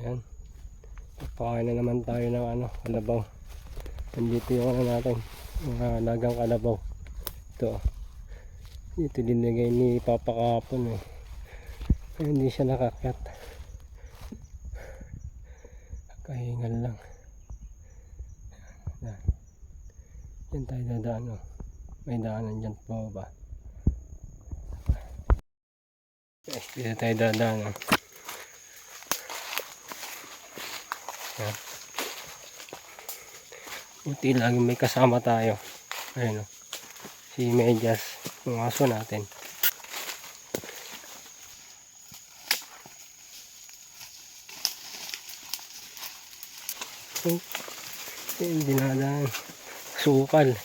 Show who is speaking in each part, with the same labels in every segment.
Speaker 1: Ayan. Pakain na naman tayo ng ano, kalabaw. Nandito yung ano natin, mga lagang kalabaw. Ito. Dito dinagay ni Papa kahapon eh. Ay, hindi siya nakakyat. Kahingal lang. Yan. Yan tayo dadaan oh. May daanan dyan po ba? Okay, dito tayo dadaan oh. Yan. Buti lagi may kasama tayo. Ayun o. Si Medyas. Yung aso natin. Oh, Yung dinadaan. Sukal.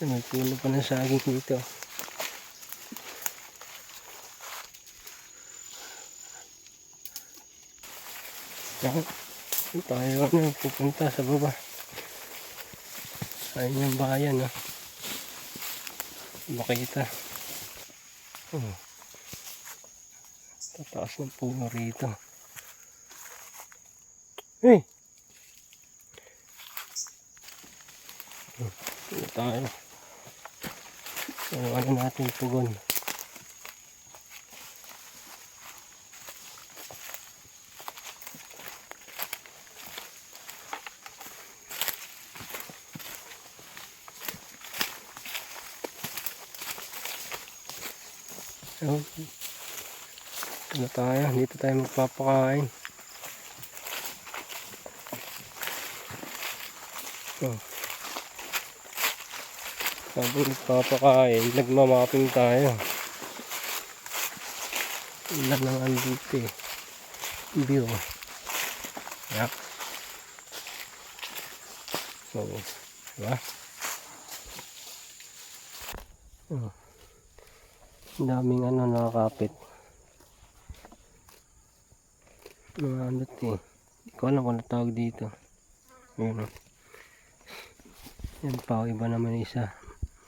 Speaker 1: May puno pa ng saging dito. Yan. Yan tayo ano, pupunta sa baba. Ayun yung bayan, ah. Makita. Oh. Tataas ng puno rito. Hey! Oh, Dito tayo. So, ano natin pugon. So, ano tayo? Dito tayo magpapakain. Oh. Habang nagpapakain, nagmamapping tayo. Ilan ang dito eh. View. Yak. So, diba? Oh. Daming ano nakakapit. Mga ano to eh. Hindi ko alam kung ano tawag dito. Ayun o. Yan pa, iba naman isa.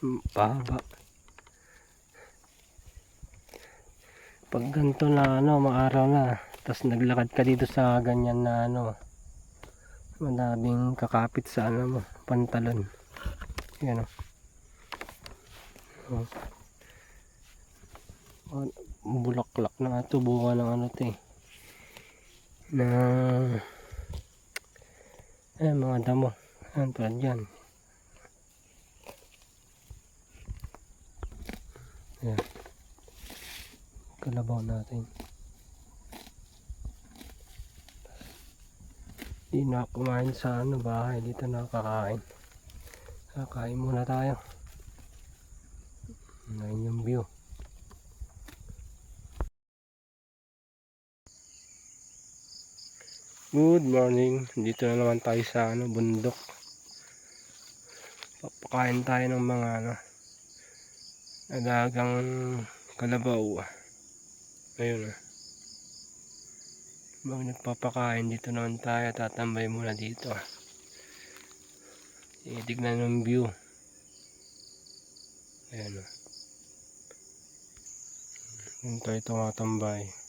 Speaker 1: Hmm, Pahaba. Pag ganito na ano, maaraw na. Tapos naglakad ka dito sa ganyan na ano. Madaming kakapit sa ano mo, pantalon. Yan o. Oh. Oh, bulaklak na ito bunga ng ano to eh. Na eh mga damo. Yan tulad yan. Yan kalabaw natin. Di na kumain sa ano bahay. Dito na kakain kakain muna tayo. Ngayon yung view Good morning. Dito na naman tayo sa ano, bundok. Papakain tayo ng mga ano, alagang kalabaw. Ayun ah. Bago nagpapakain dito naman tayo, tatambay muna dito. Tignan ng view. Ayan ah. Doon tayo tumatambay.